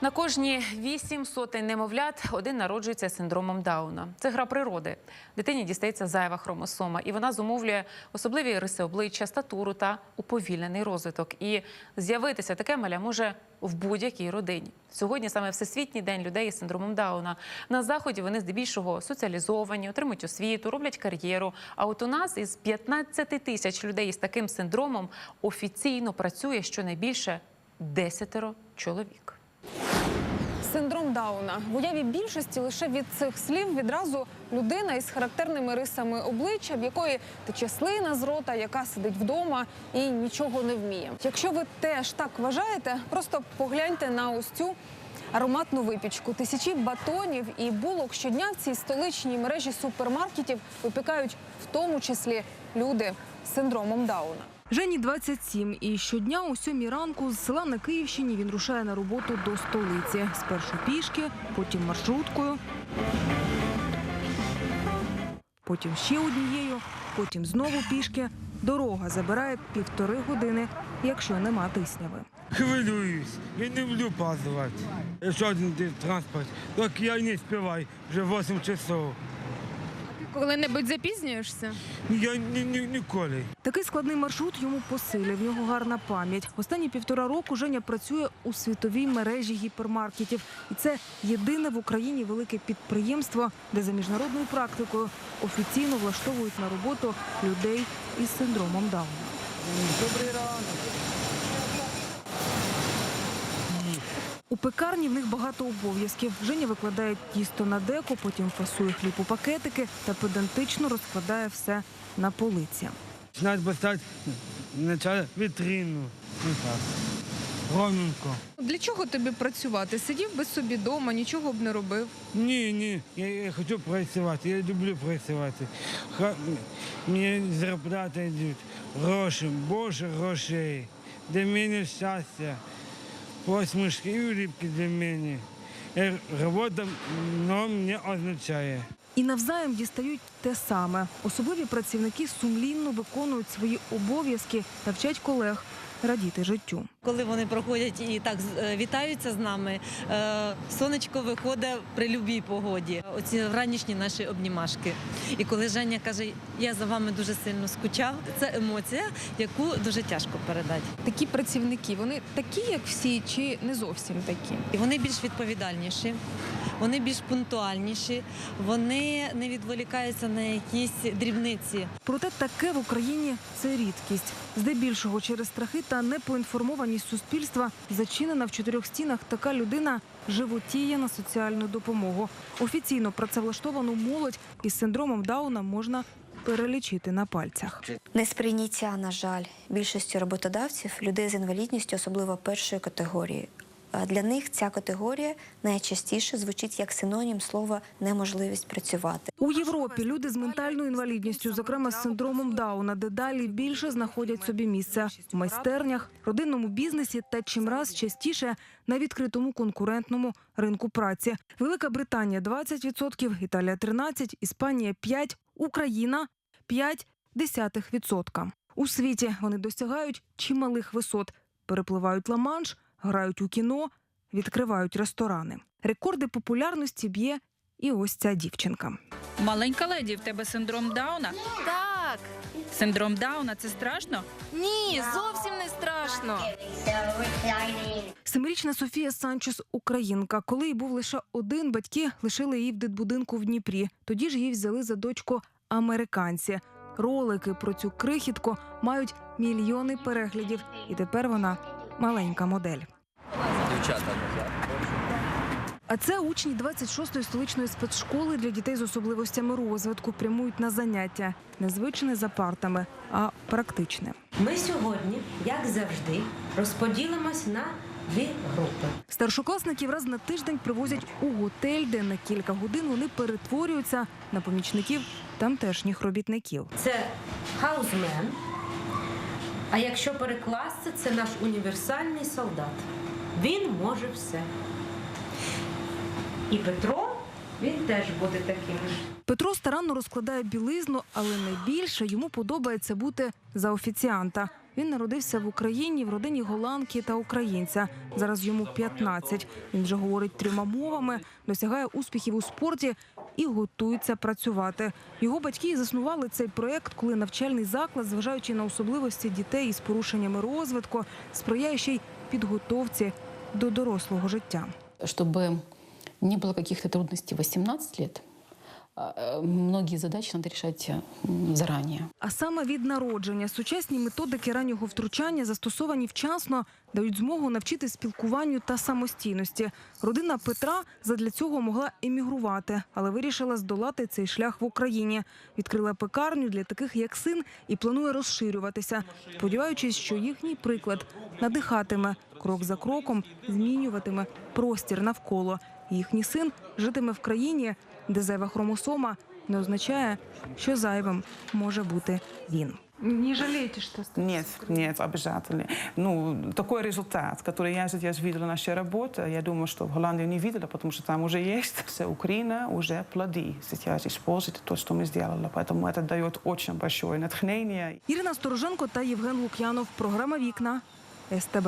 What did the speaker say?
На кожні вісім сотень немовлят один народжується з синдромом Дауна. Це гра природи. Дитині дістається зайва хромосома, і вона зумовлює особливі риси обличчя, статуру та уповільнений розвиток. І з'явитися таке маля може в будь-якій родині. Сьогодні саме Всесвітній день людей із синдромом Дауна. На заході вони здебільшого соціалізовані, отримують освіту, роблять кар'єру. А от у нас із 15 тисяч людей із таким синдромом офіційно працює щонайбільше десятеро чоловік. Синдром Дауна в уяві більшості лише від цих слів відразу людина із характерними рисами обличчя, в якої тече слина з рота, яка сидить вдома і нічого не вміє. Якщо ви теж так вважаєте, просто погляньте на ось цю ароматну випічку. Тисячі батонів і булок щодня в цій столичній мережі супермаркетів випікають в тому числі люди з синдромом Дауна. Жені 27, і щодня о сьомій ранку з села на Київщині він рушає на роботу до столиці. Спершу пішки, потім маршруткою, потім ще однією, потім знову пішки. Дорога забирає півтори години, якщо нема тисняви. Хвилююсь, я не люблю опаздувати. Якщо транспорт, так я не співаю, вже 8 часов. Коли-небудь запізнюєшся? Я ні, ні, ніколи. Такий складний маршрут йому по силі, в нього гарна пам'ять. Останні півтора року Женя працює у світовій мережі гіпермаркетів. І це єдине в Україні велике підприємство, де за міжнародною практикою офіційно влаштовують на роботу людей із синдромом Дауна. У пекарні в них багато обов'язків. Женя викладає тісто на деко, потім фасує хліб у пакетики та педантично розкладає все на полиці. Треба поставити вітрину. Ну. Ровненько. Для чого тобі працювати? Сидів би собі вдома, нічого б не робив. Ні, ні, я, я хочу працювати, я люблю працювати. Ха, мені зарплата йдуть, гроші, більше грошей. Для мене щастя, посмішки і рибки для мене. Робота мені означає. І навзаєм дістають те саме. Особливі працівники сумлінно виконують свої обов'язки та вчать колег радіти життю. Коли вони проходять і так е, вітаються з нами, е, сонечко виходить при любій погоді. Оці ранішні наші обнімашки. І коли Женя каже, я за вами дуже сильно скучав, це емоція, яку дуже тяжко передати. Такі працівники, вони такі, як всі, чи не зовсім такі? І вони більш відповідальніші, вони більш пунктуальніші, вони не відволікаються на якісь дрібниці. Проте таке в Україні це рідкість. Здебільшого через страхи та непоінформованість суспільства зачинена в чотирьох стінах така людина животіє на соціальну допомогу. Офіційно працевлаштовану молодь із синдромом Дауна можна перелічити на пальцях. Несприйняття, на жаль, більшості роботодавців людей з інвалідністю, особливо першої категорії. А Для них ця категорія найчастіше звучить як синонім слова неможливість працювати. У Європі люди з ментальною інвалідністю, зокрема з синдромом Дауна, дедалі більше знаходять собі місце в майстернях, родинному бізнесі та чимраз частіше на відкритому конкурентному ринку праці. Велика Британія 20%, Італія 13%, Іспанія 5%, Україна 0,5%. У світі вони досягають чималих висот, перепливають Ла-Манш, грають у кіно, відкривають ресторани. Рекорди популярності б'є і ось ця дівчинка. Маленька леді, в тебе синдром Дауна? Так, Синдром Дауна це страшно? ні, зовсім не страшно. Семирічна Софія Санчес українка. Коли їй був лише один, батьки лишили її в дитбудинку в Дніпрі. Тоді ж її взяли за дочку американці. Ролики про цю крихітку мають мільйони переглядів, і тепер вона маленька модель. А це учні 26-ї столичної спецшколи для дітей з особливостями розвитку прямують на заняття. Незвичне за партами, а практичне. Ми сьогодні, як завжди, розподілимось на дві групи. Старшокласників раз на тиждень привозять у готель, де на кілька годин вони перетворюються на помічників тамтешніх робітників. Це хаузмен. А якщо перекласти, це наш універсальний солдат. Він може все. І Петро, він теж буде таким. ж. Петро старанно розкладає білизну, але найбільше йому подобається бути за офіціанта. Він народився в Україні в родині голландки та українця. Зараз йому 15. Він вже говорить трьома мовами, досягає успіхів у спорті і готується працювати. Його батьки заснували цей проект, коли навчальний заклад, зважаючи на особливості дітей із порушеннями розвитку, сприяє ще й підготовці до дорослого життя. чтобы не было каких-то трудностей в 18 лет, а, э, многие задачи надо решать м, заранее. А саме від народження сучасні методики раннього втручання, застосовані вчасно, дають змогу навчити спілкуванню та самостійності. Родина Петра задля цього могла емігрувати, але вирішила здолати цей шлях в Україні. Відкрила пекарню для таких, як син, і планує розширюватися, сподіваючись, що їхній приклад надихатиме крок за кроком, змінюватиме простір навколо Їхній син житиме в країні, де зайва хромосома не означає, що зайвим може бути він. Не жалієте, що Нет, нет, обязательно. Ну, такой результат, который я сейчас видела наша работа, я думаю, что в Голландии не видела, потому что там уже есть. Вся Украина уже плоды сейчас использует то, что мы сделали. Поэтому это дает очень большое натхнение. Ірина Стороженко та Євген Лук'янов. Програма Вікна СТБ.